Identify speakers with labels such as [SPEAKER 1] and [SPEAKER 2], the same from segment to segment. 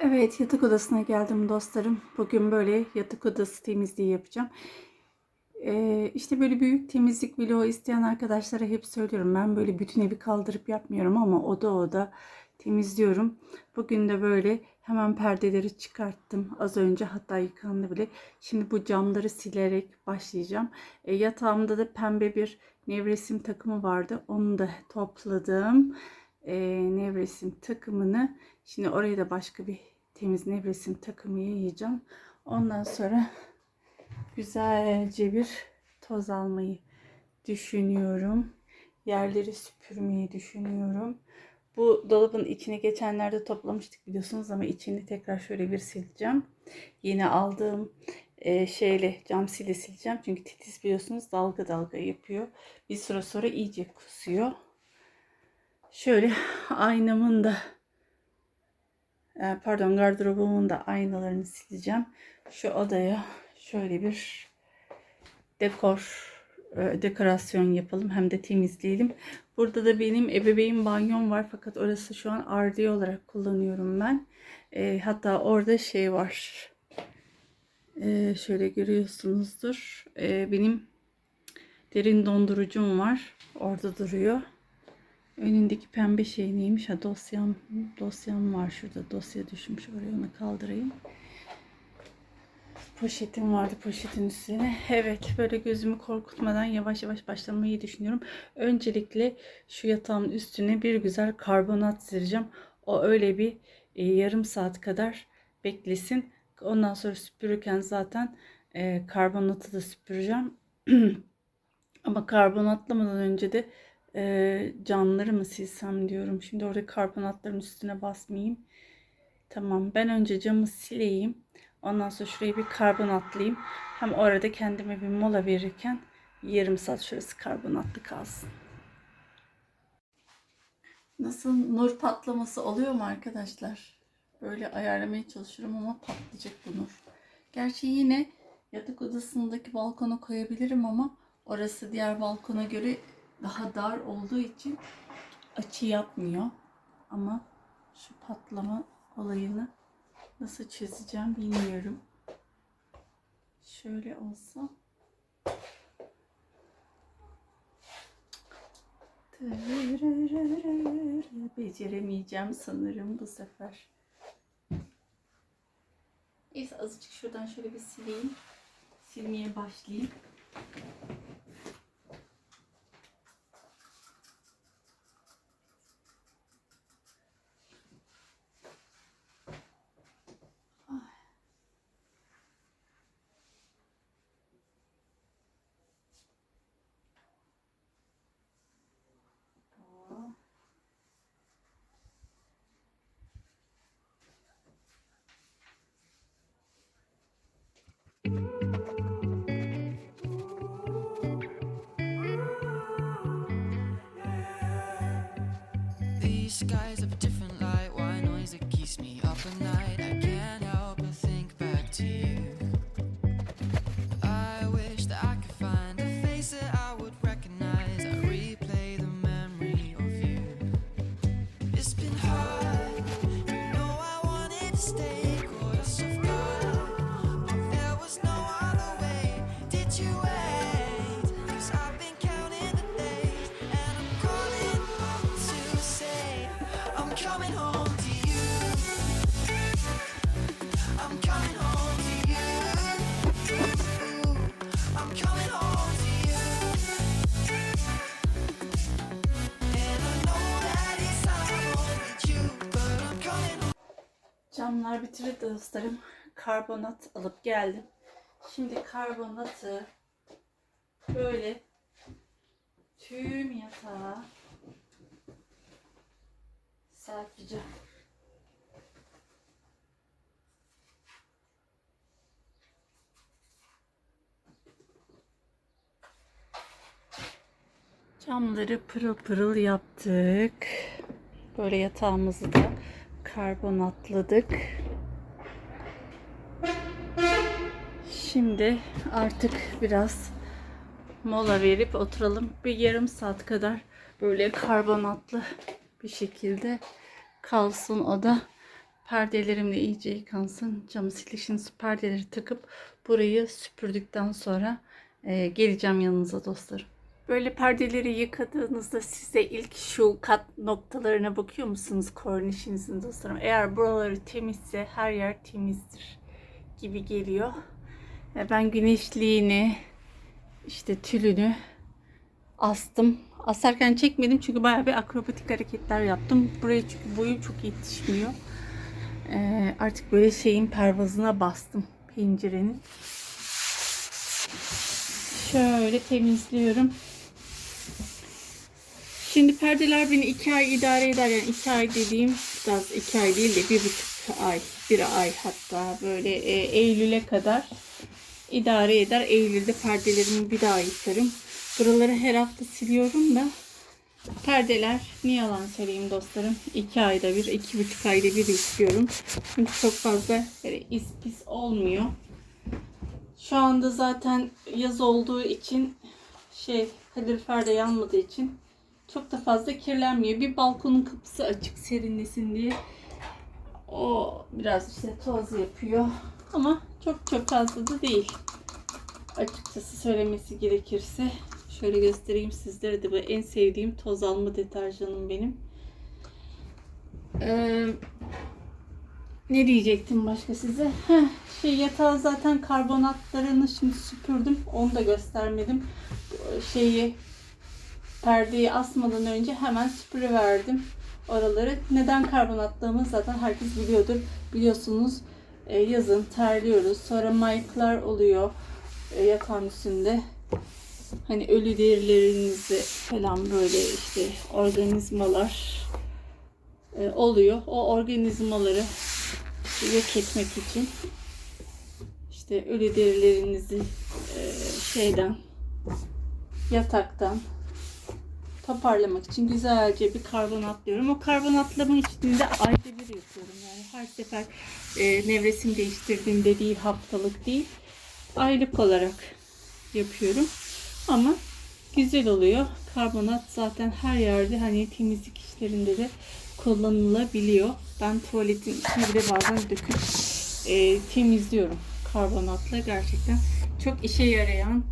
[SPEAKER 1] Evet, yatak odasına geldim dostlarım. Bugün böyle yatak odası temizliği yapacağım. Ee, işte böyle büyük temizlik vlogu isteyen arkadaşlara hep söylüyorum. Ben böyle bütün evi kaldırıp yapmıyorum ama oda oda temizliyorum. Bugün de böyle hemen perdeleri çıkarttım. Az önce hatta yıkandı bile. Şimdi bu camları silerek başlayacağım. Ee, yatağımda da pembe bir nevresim takımı vardı. Onu da topladım. Ee, nevresim takımını Şimdi oraya da başka bir temiz nevresim takımı yayacağım. Ondan sonra güzelce bir toz almayı düşünüyorum. Yerleri süpürmeyi düşünüyorum. Bu dolabın içini geçenlerde toplamıştık biliyorsunuz ama içini tekrar şöyle bir sileceğim. Yeni aldığım e, şeyle cam sile sileceğim. Çünkü titiz biliyorsunuz dalga dalga yapıyor. Bir süre sonra iyice kusuyor. Şöyle aynamın da pardon gardırobumun da aynalarını sileceğim. Şu odaya şöyle bir dekor e, dekorasyon yapalım hem de temizleyelim. Burada da benim ebeveyn banyom var fakat orası şu an ardiye olarak kullanıyorum ben. E, hatta orada şey var. E, şöyle görüyorsunuzdur. E, benim derin dondurucum var. Orada duruyor. Önündeki pembe şey neymiş? Ha dosyam, dosyam var şurada. Dosya düşmüş oraya onu kaldırayım. Poşetim vardı poşetin üstüne. Evet böyle gözümü korkutmadan yavaş yavaş başlamayı düşünüyorum. Öncelikle şu yatağın üstüne bir güzel karbonat süreceğim. O öyle bir e, yarım saat kadar beklesin. Ondan sonra süpürürken zaten e, karbonatı da süpüreceğim. Ama karbonatlamadan önce de e, camları mı silsem diyorum. Şimdi orada karbonatların üstüne basmayayım. Tamam ben önce camı sileyim. Ondan sonra şurayı bir karbonatlayayım. Hem orada kendime bir mola verirken yarım saat şurası karbonatlı kalsın. Nasıl nur patlaması oluyor mu arkadaşlar? Böyle ayarlamaya çalışıyorum ama patlayacak bu nur. Gerçi yine yatak odasındaki balkona koyabilirim ama orası diğer balkona göre daha dar olduğu için açı yapmıyor. Ama şu patlama olayını nasıl çözeceğim bilmiyorum. Şöyle olsa beceremeyeceğim sanırım bu sefer. Neyse azıcık şuradan şöyle bir sileyim. Silmeye başlayayım.
[SPEAKER 2] Skies have a different light. Why noise that keeps me up at night? I can't help but think back to you. I wish that I could find a face that I would recognize. I replay the memory of you. It's been hard. You know I wanted to stay
[SPEAKER 1] Bitirir dostlarım. Karbonat alıp geldim. Şimdi karbonatı böyle tüm yatağa serpeceğim. Camları pırıl pırıl yaptık. Böyle yatağımızı da karbonatladık. Şimdi artık biraz mola verip oturalım. Bir yarım saat kadar böyle karbonatlı bir şekilde kalsın o da. Perdelerim de iyice yıkansın. Camı silişin perdeleri takıp burayı süpürdükten sonra e, geleceğim yanınıza dostlarım. Böyle perdeleri yıkadığınızda size ilk şu kat noktalarına bakıyor musunuz kornişinizin dostlarım? Eğer buraları temizse her yer temizdir gibi geliyor. E, Ben güneşliğini işte tülünü astım. Asarken çekmedim çünkü bayağı bir akrobatik hareketler yaptım. Buraya çünkü boyum çok yetişmiyor. Ee, artık böyle şeyin pervazına bastım pencerenin. Şöyle temizliyorum. Şimdi perdeler beni iki ay idare eder. Yani iki ay dediğim biraz iki ay değil de bir buçuk ay, bir ay hatta böyle e, Eylül'e kadar idare eder. Eylül'de perdelerimi bir daha yıkarım. Buraları her hafta siliyorum da perdeler ne yalan söyleyeyim dostlarım. iki ayda bir, iki buçuk ayda bir yıkıyorum. Çünkü çok fazla böyle is pis olmuyor. Şu anda zaten yaz olduğu için şey kalorifer de yanmadığı için çok da fazla kirlenmiyor. Bir balkonun kapısı açık serinlesin diye. O biraz işte toz yapıyor. Ama çok çok fazla da değil. Açıkçası söylemesi gerekirse. Şöyle göstereyim sizlere de bu en sevdiğim toz alma deterjanım benim. Ee, ne diyecektim başka size? Heh, şey yatağı zaten karbonatlarını şimdi süpürdüm. Onu da göstermedim. Şeyi perdeyi asmadan önce hemen süpürüverdim oraları. Neden karbonatladığımı zaten herkes biliyordur. Biliyorsunuz e, yazın terliyoruz. Sonra mayıklar oluyor e, yatağın üstünde. Hani ölü derilerinizi falan böyle işte organizmalar e, oluyor. O organizmaları yok etmek için işte ölü derilerinizi şeyden yataktan toparlamak için güzelce bir karbonatlıyorum. O karbonatlamak için de ayda bir yapıyorum. Yani her sefer e, nevresim değiştirdiğimde değil haftalık değil aylık olarak yapıyorum. Ama güzel oluyor. Karbonat zaten her yerde hani temizlik işlerinde de kullanılabiliyor. Ben tuvaletin içine bile bazen döküp e, temizliyorum karbonatla. Gerçekten çok işe yarayan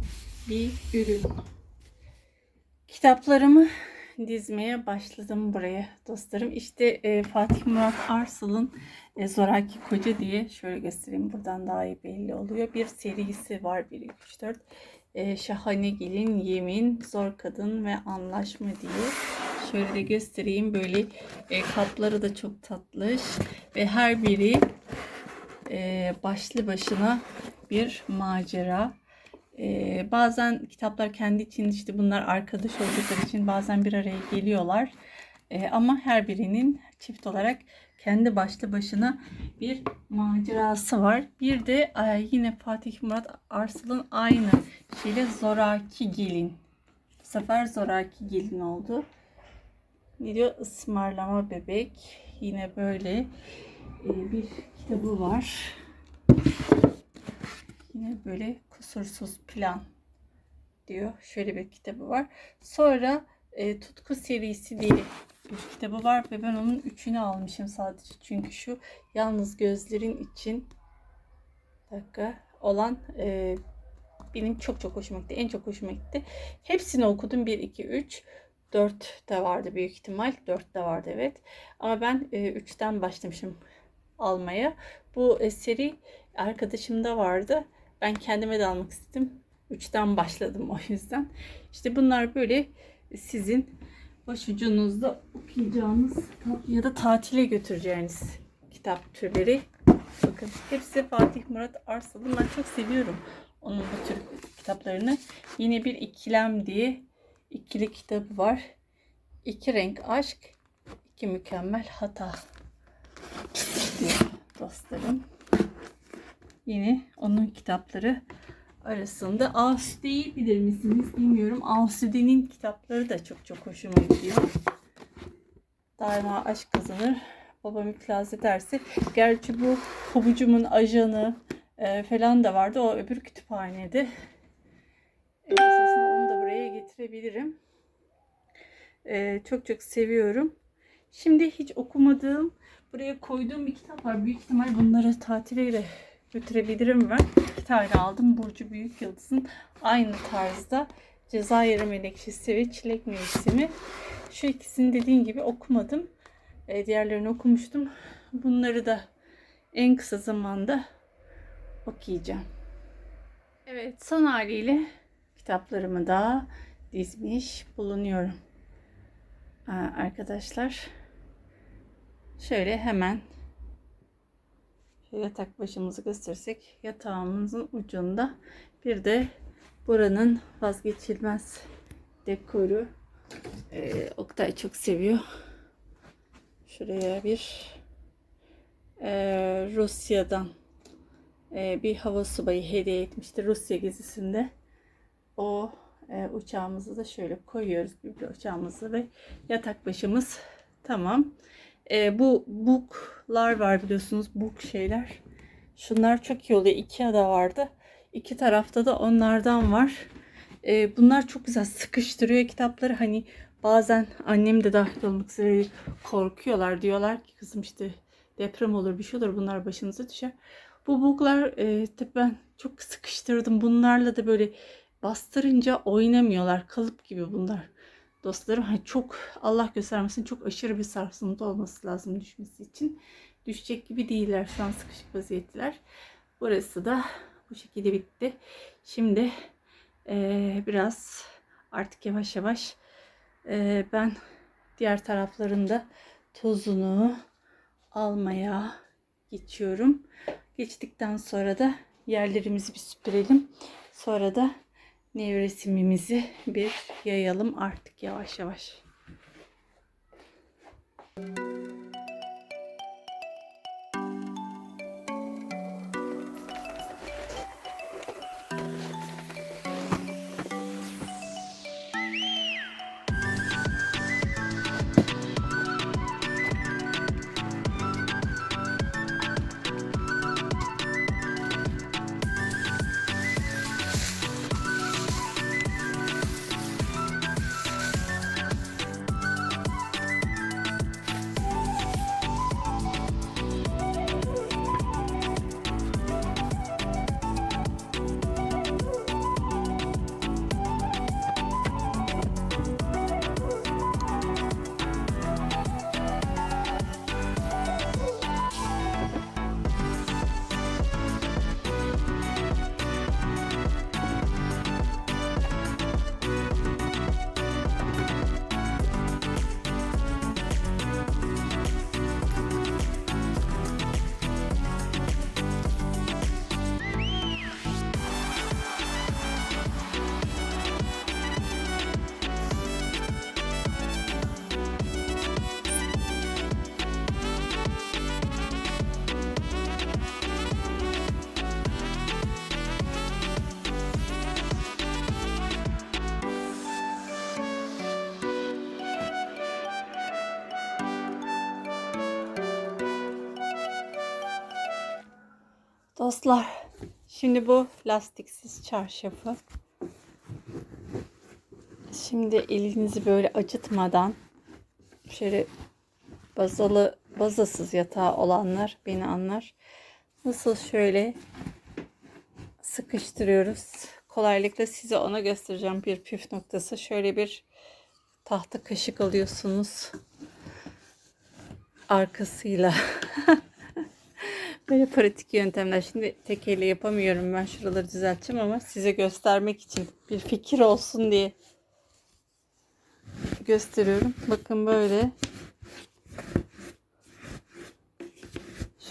[SPEAKER 1] bir ürün. Kitaplarımı dizmeye başladım buraya dostlarım. İşte e, Fatih Murat Arsal'ın e, Zoraki Koca diye şöyle göstereyim buradan daha iyi belli oluyor. Bir serisi var 1 2 3 4. E, Şahane Gelin, Yemin, Zor Kadın ve Anlaşma diye. Şöyle de göstereyim böyle e, kapları da çok tatlış ve her biri e, başlı başına bir macera. Ee, bazen kitaplar kendi için işte bunlar arkadaş oldukları için bazen bir araya geliyorlar. Ee, ama her birinin çift olarak kendi başlı başına bir macerası var. Bir de e, yine Fatih Murat Arsal'ın aynı şeyle Zoraki Gelin. Bu sefer Zoraki Gelin oldu. Ne diyor? Ismarlama Bebek. Yine böyle e, bir kitabı var. Yine böyle kusursuz plan diyor. Şöyle bir kitabı var. Sonra e, Tutku serisi diye bir kitabı var ve ben onun üçünü almışım sadece. Çünkü şu yalnız gözlerin için dakika olan e, benim çok çok hoşuma gitti. En çok hoşuma gitti. Hepsini okudum. 1, 2, 3. 4 de vardı büyük ihtimal. 4 de vardı evet. Ama ben e, 3'ten başlamışım almaya. Bu e, seri arkadaşımda vardı. Ben kendime de almak istedim. Üçten başladım o yüzden. İşte bunlar böyle sizin başucunuzda okuyacağınız ya da tatile götüreceğiniz kitap türleri. Bakın hepsi Fatih Murat Arsal'ın. Ben çok seviyorum onun bu tür kitaplarını. Yine bir ikilem diye ikili kitabı var. İki renk aşk, iki mükemmel hata dostlarım. Yine onun kitapları arasında Asude'yi bilir misiniz bilmiyorum. Asude'nin kitapları da çok çok hoşuma gidiyor. Daima aşk kazanır. Babam iflas ederse. Gerçi bu Pabucumun ajanı e, falan da vardı. O öbür kütüphanede. E, esasında onu da buraya getirebilirim. E, çok çok seviyorum. Şimdi hiç okumadığım Buraya koyduğum bir kitap var. Büyük ihtimal bunları tatile götürebilirim ben. İki tane aldım. Burcu Büyük Yıldız'ın aynı tarzda Cezayir Menekşesi ve Çilek Mevsimi. Şu ikisini dediğin gibi okumadım. E, diğerlerini okumuştum. Bunları da en kısa zamanda okuyacağım. Evet son haliyle kitaplarımı da dizmiş bulunuyorum. Aa, arkadaşlar şöyle hemen yatak başımızı göstersek yatağımızın ucunda bir de buranın vazgeçilmez dekoru Ee, Oktay çok seviyor. Şuraya bir ee, Rusya'dan ee, bir hava subayı hediye etmişti Rusya gezisinde. O e, uçağımızı da şöyle koyuyoruz bir uçağımızı ve yatak başımız tamam. E, bu booklar var biliyorsunuz book şeyler. Şunlar çok iyi oluyor. Ikea'da vardı. İki tarafta da onlardan var. E, bunlar çok güzel sıkıştırıyor kitapları. Hani bazen annem de dahil olmak üzere korkuyorlar. Diyorlar ki kızım işte deprem olur bir şey olur bunlar başınıza düşer. Bu booklar e, ben çok sıkıştırdım. Bunlarla da böyle bastırınca oynamıyorlar. Kalıp gibi bunlar. Dostlarım hani çok Allah göstermesin çok aşırı bir sarsıntı olması lazım düşmesi için. Düşecek gibi değiller. Şu an sıkışık vaziyetteler. Burası da bu şekilde bitti. Şimdi eee, biraz artık yavaş yavaş eee, ben diğer taraflarında tozunu almaya geçiyorum. Geçtikten sonra da yerlerimizi bir süpürelim. Sonra da nevresimimizi bir yayalım artık yavaş yavaş. Dostlar, şimdi bu lastiksiz çarşafı. Şimdi elinizi böyle acıtmadan şöyle bazalı bazasız yatağı olanlar beni anlar. Nasıl şöyle sıkıştırıyoruz. Kolaylıkla size ona göstereceğim bir püf noktası. Şöyle bir tahta kaşık alıyorsunuz. Arkasıyla Böyle pratik yöntemler. Şimdi tek elle yapamıyorum ben şuraları düzelteceğim ama size göstermek için bir fikir olsun diye gösteriyorum. Bakın böyle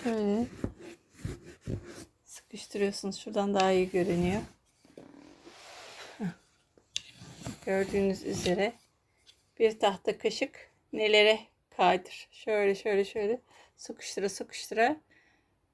[SPEAKER 1] şöyle sıkıştırıyorsunuz. Şuradan daha iyi görünüyor. Gördüğünüz üzere bir tahta kaşık nelere kadir. Şöyle şöyle şöyle sıkıştıra sıkıştıra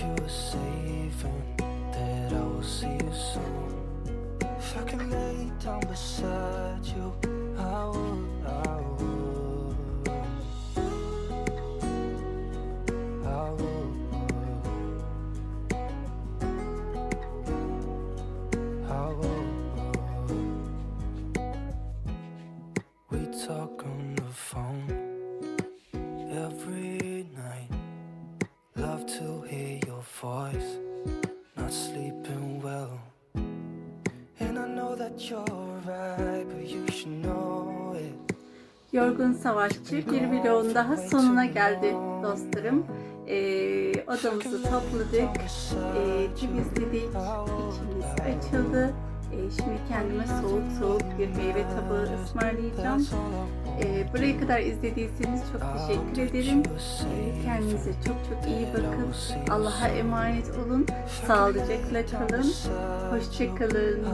[SPEAKER 3] that you safe and that I will see you soon. If I could lay down beside you, I would, I would. I would. I would. We talk on the phone every night. Love to hear voice. Not sleeping well. And I know that you're right, but you should know it.
[SPEAKER 1] Yorgun Savaşçı bir vlogun daha sonuna geldi dostlarım. Ee, odamızı topladık, ee, temizledik, içimiz açıldı. Ee, şimdi kendime soğuk soğuk bir meyve tabağı ısmarlayacağım. Ee, buraya kadar izlediyseniz çok teşekkür ederim. Kendinize çok çok iyi bakın. Allah'a emanet olun. Sağlıcakla kalın. Hoşçakalın.